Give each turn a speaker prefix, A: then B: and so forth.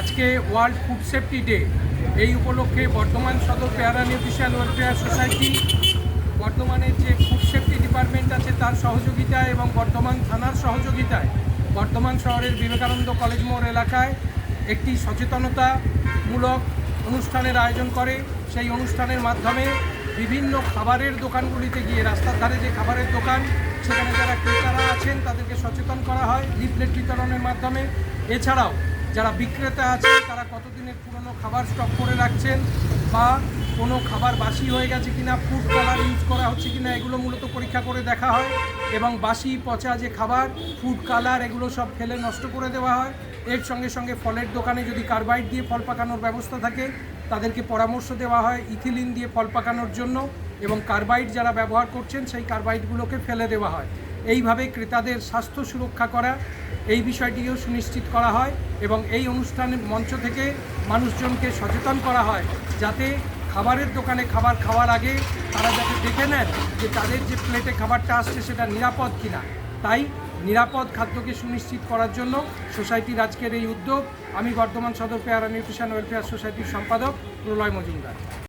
A: আজকে world food safety day. এই উপলক্ষে বর্তমান সদর পেয়ারা নিউট্রিশন ওয়েলফেয়ার সোসাইটি বর্তমানের যে ফুড সেফটি ডিপার্টমেন্ট আছে তার সহযোগিতায় এবং বর্তমান থানার সহযোগিতায় বর্তমান শহরের বিবেকানন্দ কলেজ মোড় এলাকায় একটি সচেতনতামূলক অনুষ্ঠানের আয়োজন করে। সেই অনুষ্ঠানের মাধ্যমে বিভিন্ন খাবারের দোকানগুলিতে গিয়ে রাস্তার ধারে যে খাবারের দোকান, সেখানে যারা ক্রেতারা আছেন তাদেরকে সচেতন করা হয়, লিফলেট বিতরণের মাধ্যমে। এছাড়াও যারা বিক্রেতা আছে, তারা কতদিনের পুরনো খাবার স্টক করে রাখছেন বা কোনো খাবার বাসি হয়ে গেছে কিনা ফুড কালার ইউজ করা হচ্ছে কিনা, এগুলো মূলত পরীক্ষা করে দেখা হয় এবং বাসি পচা যে খাবার ফুড কালার এগুলো সব ফেলে নষ্ট করে দেওয়া হয়। এর সঙ্গে সঙ্গে ফলের দোকানে যদি কার্বাইড দিয়ে ফল পাকানোর ব্যবস্থা থাকে, তাদেরকে পরামর্শ দেওয়া হয় ইথিলিন দিয়ে ফল পাকানোর জন্য এবং কার্বাইড যারা ব্যবহার করছেন, সেই কার্বাইডগুলোকে ফেলে দেওয়া হয়। এইভাবে ক্রেতাদের স্বাস্থ্য সুরক্ষা করা, এই বিষয়টিও সুনিশ্চিত করা হয় এবং এই অনুষ্ঠানের মঞ্চ থেকে মানুষজনকে সচেতন করা হয় যাতে খাবারের দোকানে খাবার খাওয়ার আগে তারা যাতে দেখে নেন যে তাদের যে প্লেটে খাবারটা আসছে সেটা নিরাপদ কিনা। তাই নিরাপদ খাদ্যকে সুনিশ্চিত করার জন্য সোসাইটির আজকের এই উদ্যোগ। আমি বর্ধমান সদর পেয়ারা নিউট্রিশন ওয়েলফেয়ার সোসাইটির সম্পাদক প্রলয় মজুমদার।